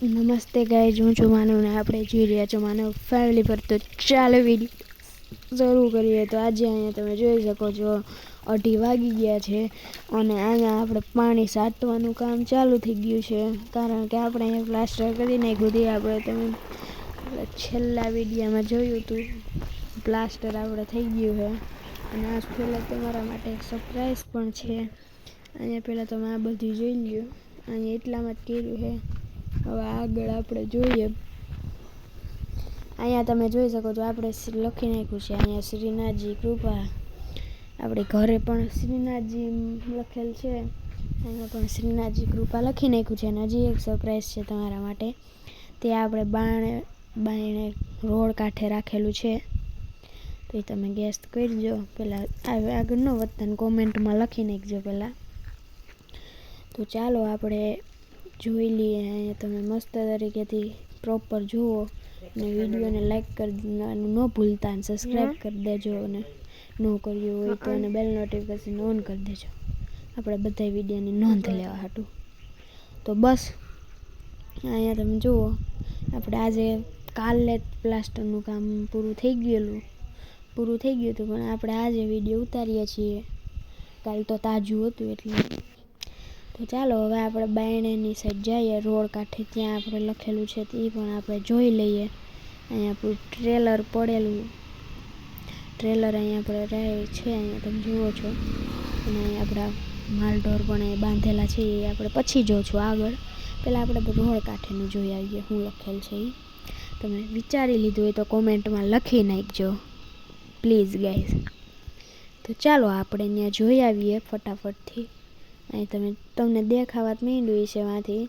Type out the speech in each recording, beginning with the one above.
નમસ્તે ગાય હું છું માનવ ને આપણે જોઈ રહ્યા છો માનવ ફેમિલી પર. તો ચાલો વીડિયો શરૂ કરીએ. તો આજે અહીંયા તમે જોઈ શકો છો, અઢી વાગી ગયા છે અને અહીંયા આપણે પાણી સાટવાનું કામ ચાલુ થઈ ગયું છે. કારણ કે આપણે અહીંયા પ્લાસ્ટર કરી નાખ્યું હતું. આપણે તમે છેલ્લા વિડીયામાં જોયું હતું પ્લાસ્ટર આપણે થઈ ગયું છે. અને આજ પહેલાં તમારા માટે સરપ્રાઈઝ પણ છે. અહીંયા પહેલાં તમે આ બધું જોઈ લ્યો. અહીંયા એટલામાં જ કર્યું છે. હવે આગળ આપણે જોઈએ. અહીંયા તમે જોઈ શકો છો, આપણે લખી નાખ્યું છે. અહીંયા શ્રીનાથજી કૃપા. આપણે ઘરે પણ શ્રીનાથજી લખેલ છે. અહીંયા પણ શ્રીનાથજી કૃપા લખી નાખ્યું છે અને હજી એક સરપ્રાઈઝ છે તમારા માટે. તે આપણે બાણે બાણે રોડ કાંઠે રાખેલું છે. તો એ તમે ગેસ કરજો. પહેલાં આગળનો આગળ ન વધતા કોમેન્ટમાં લખી નાખજો પહેલાં તો ચાલો આપણે જોઈ લઈએ અહીંયા તમે મસ્ત તરીકેથી પ્રોપર જુઓ અને વિડીયોને લાઈક કરી ન ભૂલતા અને સબસ્ક્રાઈબ કરી દેજો અને ન કર્યું હોય તો અને બેલ નોટિફિકેશન ઓન કરી દેજો. આપણે બધા વિડીયોની નોંધ લેવા હાટું. તો બસ અહીંયા તમે જુઓ આપણે આજે કાલે પ્લાસ્ટરનું કામ પૂરું થઈ ગયેલું. પૂરું થઈ ગયું હતું પણ આપણે આજે વીડિયો ઉતારીએ છીએ. કાલ તો તાજું હતું એટલે તો ચાલો હવે આપણે બાયણેની સાઈડ જઈએ, રોડ કાંઠે ત્યાં આપણે લખેલું છે તે પણ આપણે જોઈ લઈએ. અહીંયા આપણું ટ્રેલર પડેલું. ટ્રેલર અહીંયા આપણે રહે છે, અહીંયા તમે જુઓ છો. અને અહીંયા આપણા માલઢોર પણ અહીંયા બાંધેલા છે, એ આપણે પછી જો છો આગળ. પહેલાં આપણે રોડ કાંઠેનું જોઈ આવીએ શું લખેલ છે એ. તમે વિચારી લીધું હોય તો કોમેન્ટમાં લખી નાખજો. પ્લીઝ ગાઈઝ તો ચાલો આપણે ત્યાં જોઈ આવીએ ફટાફટથી. અહીં તમે તમને દેખાવા જ માંડ્યું છે એમાંથી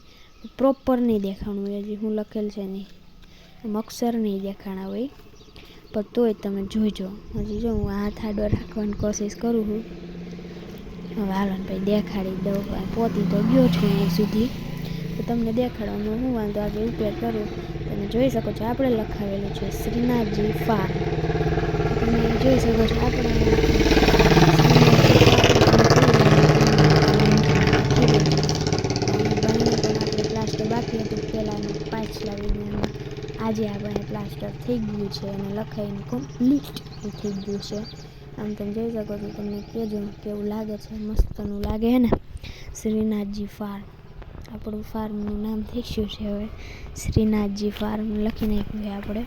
પ્રોપર નહીં દેખાણું હોય હજી, હું લખેલ છે નહીં. આમ અક્ષર નહીં દેખાણા હોય. પણ તોય તમે જોઈજો હજી જો, હું હાથ આડો રાખવાની કોશિશ કરું છું. હવે ભાઈ દેખાડી દઉં. પહોંચી તો ગયો છું અહીં સુધી. તો તમને દેખાડવાનું હું વાંધો આજે ઉપયોગ કરું. તમે જોઈ શકો છો, આપણે લખાવેલું છે શ્રીનાથજી ફાર્મ તમે જોઈ શકો છો, આપણે પ્લાસ્ટર બાકી હતું પહેલાંનું પાછલા વિડીયોમાં આજે આપણે પ્લાસ્ટર થઈ ગયું છે અને લખાઈને કમ્પ્લીટ થઈ ગયું છે. આમ તમે જોઈ શકો છો, તમને કહેજો કેવું લાગે છે, મસ્તનું લાગે છે ને? શ્રીનાથજી ફાર્મ આપણું ફાર્મનું નામ થઈ ગયું છે હવે. શ્રીનાથજી ફાર્મ લખી નાખ્યું છે આપણે.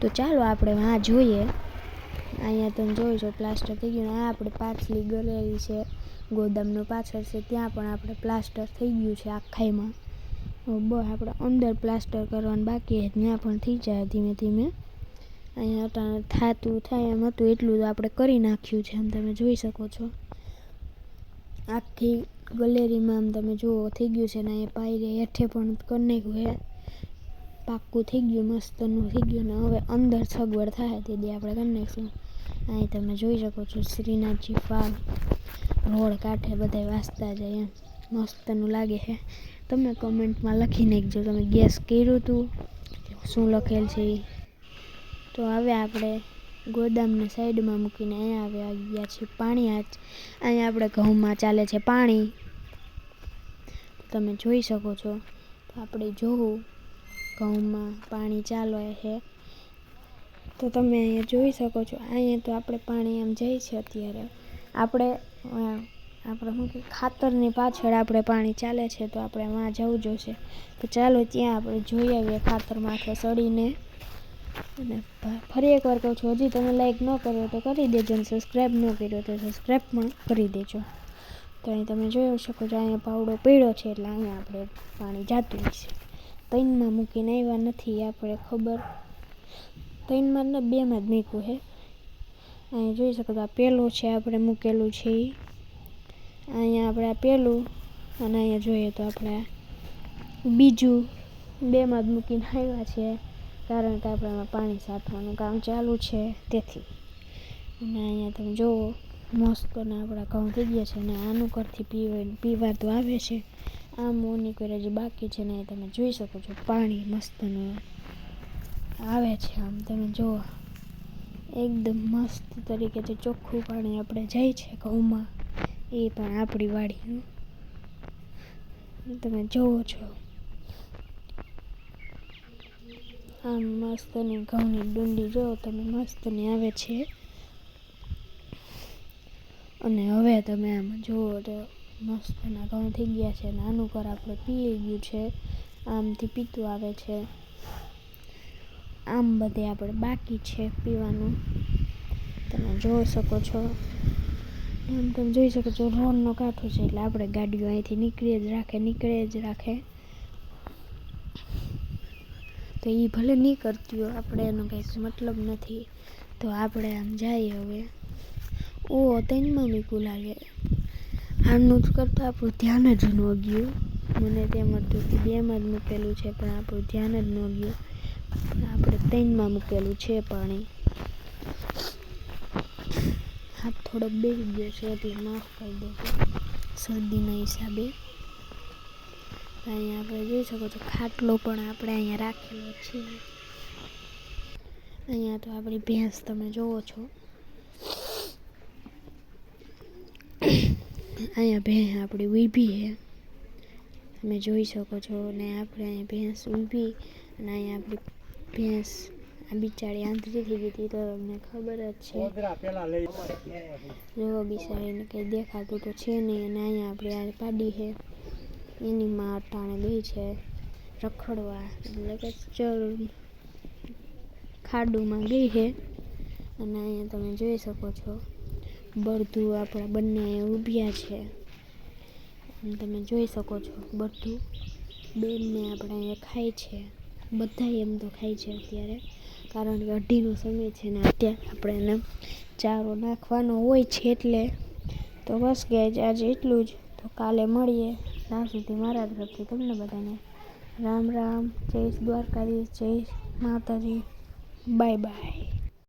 તો ચાલો આપણે વાં જોઈએ. અહીંયા તમે જોઈ છો પ્લાસ્ટર થઈ ગયું આ આપણે પાછલી ગલેરી છે, ગોદામનું પાછળ છે, ત્યાં પણ આપણે પ્લાસ્ટર થઈ ગયું છે આખાઈમાં. બસ આપણે અંદર પ્લાસ્ટર કરવાનું બાકી ત્યાં પણ થઈ જાય ધીમે ધીમે. અહીંયા થાતું થાય એમ હતું, એટલું આપણે કરી નાખ્યું છે એમ તમે જોઈ શકો છો. આખી ગલેરીમાં આમ તમે જુઓ, થઈ ગયું છે ને અહીંયા પાયરે હેઠે પણ કરી નાખ્યું છે. પાક્કું થઈ ગયું મસ્તનું થઈ ગયું ને હવે અંદર સગવડ થાય તે દી આપણે કરી નાખીશું. અહીં તમે જોઈ શકો છો શ્રીનાથજી ફાર્મ રોડ કાંઠે બધા વાંચતા જાય એમ. મસ્તનું લાગે છે. તમે કમેન્ટમાં લખી નાખજો તમે ગેસ કર્યું હતું શું લખેલ છે તો હવે આપણે ગોદામને સાઈડમાં મૂકીને અહીંયા હવે આવી ગયા છે પાણી આજ. અહીંયા આપણે ઘઉંમાં ચાલે છે પાણી. તમે જોઈ શકો છો. તો આપણે જોવું ઘઉંમાં પાણી ચાલે છે. તો તમે અહીંયા જોઈ શકો છો. અહીંયા તો આપણે પાણી એમ જાય છે અત્યારે. આપણે આપણે શું કે ખાતરની પાછળ આપણે પાણી ચાલે છે તો આપણે વાં જવું જોશે. તો ચાલો ત્યાં આપણે જોઈ આવીએ ખાતરમાંથી માથે સડીને. અને ફરી એકવાર કહું છું, હજી તમે લાઈક ન કર્યો તો કરી દેજો અને સબસ્ક્રાઈબ ન કર્યો તો સબસ્ક્રાઈબ પણ કરી દેજો. તો અહીં તમે જોઈ શકો છો, અહીંયા પાવડો પીળો છે એટલે અહીંયા આપણે પાણી જાતું છે. ત્રણમાં મૂકીને આવ્યા નથી આપણે ખબર. ને, બેમાં જ મૂક્યું છે. અહીંયા જોઈ શકો તો આ પહેલું છે, આપણે મૂકેલું છે ઈ. અહીંયા આપણે આ પહેલું અને અહીંયા જોઈએ તો આપણે બીજું બેમાં જ મૂકીને આવ્યા છે, કારણ કે આપણે એમાં પાણી સાઠવાનું કામ ચાલુ છે તેથી. અને અહીંયા તમે જુઓ મસ્તના આપણા ઘઉં થઈ ગયા છે અને આનું કરથી પીવા પીવા તો આવે છે. આમ મોની કોઈ હજી બાકી છે ને એ તમે જોઈ શકો છો, પાણી મસ્તનું આવે છે આમ. તમે જુઓ એકદમ મસ્ત તરીકેથી ચોખ્ખું પાણી આપણે જાય છે ઘઉંમાં એ પણ આપણી વાડીનું. તમે જુઓ છો. આમ મસ્તની ઘઉંની ડુંડી જો, તમે મસ્તની આવે છે. અને હવે તમે આમ જુઓ તો મસ્તના ઘઉં થઈ ગયા છે અને આનું ઘર આપણે પી ગયું છે. આમથી પીતું આવે છે. આમ બધે આપણે બાકી છે પીવાનું. તમે જોઈ શકો છો. એમ તમે જોઈ શકો છો રોડનો કાંઠો છે એટલે આપણે ગાડીઓ અહીંથી નીકળી જ રાખે નીકળે જ રાખે. તો એ ભલે નહીં કરતી હોય, આપણે એનો કંઈ મતલબ નથી. તો આપણે આમ જઈએ હવે. ઓ તેનમાં મીકું લાગે આનું જ કરતાં, આપણું ધ્યાન જ ન ગયું. મને તેમ હતું કે બેમાં જ મૂકેલું છે, પણ આપણું ધ્યાન જ ન ગયું. આપણે ત્રણમાં મૂકેલું છે પાણી. હાથ થોડોક બેસી ગયો છે, એટલે માફ કરી દેજો શરદીના હિસાબે. અહીંયા આપણે જોઈ શકો છો, ખાટલો પણ આપણે અહીંયા રાખેલો છે. અહીંયા તો આપણી ભેંસ તમે જોવો છો. અહીંયા ભેંસ આપણી ઊભી છે. તમે જોઈ શકો છો, ને આપણે અહીંયા ભેંસ ઊભી, અને અહીંયા આપણી ભેંસ બિચારી આંધળી થઈ ગઈ હતી તો અમને ખબર જ છે. જો બિચારીને કંઈ દેખાતું તો છે નહીં અને અહીંયા આપણે આ પાડી છે. એની માં અટાણે ગઈ છે રખડવા. એટલે કે ચલ ખાડુમાં ગઈ છે. અને અહીંયા તમે જોઈ શકો છો બળદું આપણા બંને ઊભ્યા છે. તમે જોઈ શકો છો બધું બેનને આપણે અહીંયા ખાય છે. બધા એમ તો ખાય છે અત્યારે. કારણ કે અઢીનો સમય છે ને અત્યારે આપણે એને ચારો નાખવાનો હોય છે એટલે તો બસ કે આજે એટલું જ. તો કાલે મળીએ. ત્યાં સુધી મારા તરફથી તમને બધાને રામ રામ. જય દ્વારકાધીશ, જય માતાજી. Bye bye.